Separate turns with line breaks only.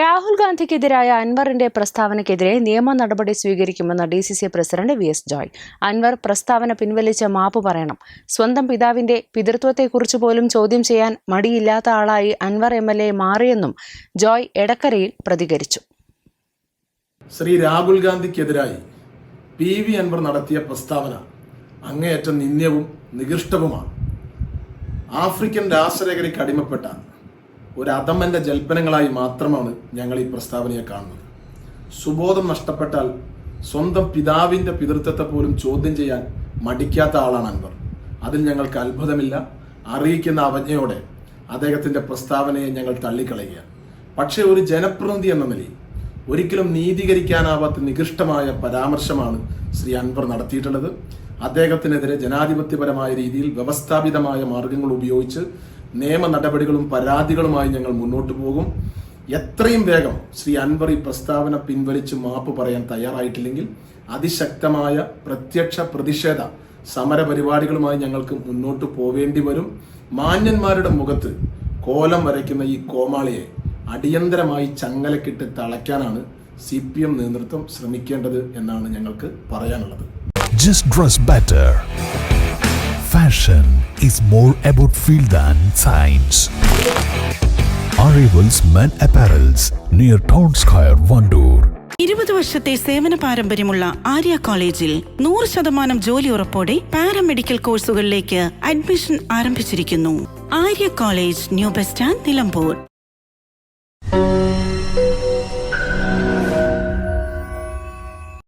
Rahul ഗാന്ധിക്കെതിരായ അൻവറിന്റെ പ്രസ്താവനയ്ക്കെതിരെ നിയമ നടപടി സ്വീകരിക്കുമെന്ന് D C C president V S Joy. Anvar പ്രസ്താവന പിൻവലിച്ച മാപ്പ് പറയണം. സ്വന്തം പിതാവിന്റെ പിതൃത്വത്തെക്കുറിച്ച് പോലും ചോദ്യം ചെയ്യാൻ മടിയില്ലാത്ത ആളായി അൻവർ എം എൽ എ മാറിയെന്നും ജോയ് എടക്കരയിൽ പ്രതികരിച്ചു.
ശ്രീ രാഹുൽ ഗാന്ധിക്കെതിരായി പി വി അൻവർ നടത്തിയ പ്രസ്താവന അങ്ങേയറ്റം നിന്ദ്യവും നികൃഷ്ടവുമാണ്. ആഫ്രിക്കൻ രാഷ്ട്രരേഖയ്ക്ക് അടിമപ്പെട്ട ഒരു അധമന്റെ ജൽപ്പനങ്ങളായി മാത്രമാണ് ഞങ്ങൾ ഈ പ്രസ്താവനയെ കാണുന്നത്. സുബോധം നഷ്ടപ്പെട്ടാൽ സ്വന്തം പിതാവിന്റെ പിതൃത്വത്തെ പോലും ചോദ്യം ചെയ്യാൻ മടിക്കാത്ത ആളാണ് അൻവർ. അതിൽ ഞങ്ങൾക്ക് അത്ഭുതമില്ല. അറിയിക്കുന്ന അവജ്ഞയോടെ അദ്ദേഹത്തിന്റെ പ്രസ്താവനയെ ഞങ്ങൾ തള്ളിക്കളയുക. പക്ഷേ ഒരു ജനപ്രതിനിധി എന്ന നിലയിൽ ഒരിക്കലും നീതീകരിക്കാനാവാത്ത നികൃഷ്ടമായ പരാമർശമാണ് ശ്രീ അൻവർ നടത്തിയിട്ടുള്ളത്. അദ്ദേഹത്തിനെതിരെ ജനാധിപത്യപരമായ രീതിയിൽ വ്യവസ്ഥാപിതമായ മാർഗങ്ങൾ ഉപയോഗിച്ച് നിയമ നടപടികളും പരാതികളുമായി ഞങ്ങൾ മുന്നോട്ട് പോകും. എത്രയും വേഗം ശ്രീ അൻവർ ഈ പ്രസ്താവന പിൻവലിച്ച് മാപ്പ് പറയാൻ തയ്യാറായിട്ടില്ലെങ്കിൽ അതിശക്തമായ പ്രത്യക്ഷ പ്രതിഷേധ സമര പരിപാടികളുമായി ഞങ്ങൾക്ക് മുന്നോട്ട് പോവേണ്ടി വരും. മാന്യന്മാരുടെ മുഖത്ത് കോലം വരയ്ക്കുന്ന ഈ കോമാളിയെ അടിയന്തരമായി ചങ്ങലക്കിട്ട് തളയ്ക്കാനാണ് സി പി എം നേതൃത്വം ശ്രമിക്കേണ്ടത് എന്നാണ് ഞങ്ങൾക്ക് പറയാനുള്ളത്.
Just dress better. Fashion is more about feel than science. Arrivals Men Apparels near Town Square, Vandoor.
ഇരുപത് വർഷത്തെ സേവന പാരമ്പര്യമുള്ള ആര്യ കോളേജിൽ നൂറ് ശതമാനം ജോലി ഉറപ്പോടെ പാരാമെഡിക്കൽ കോഴ്സുകളിലേക്ക് അഡ്മിഷൻ ആരംഭിച്ചിരിക്കുന്നു Arya college new bus stand Nilambur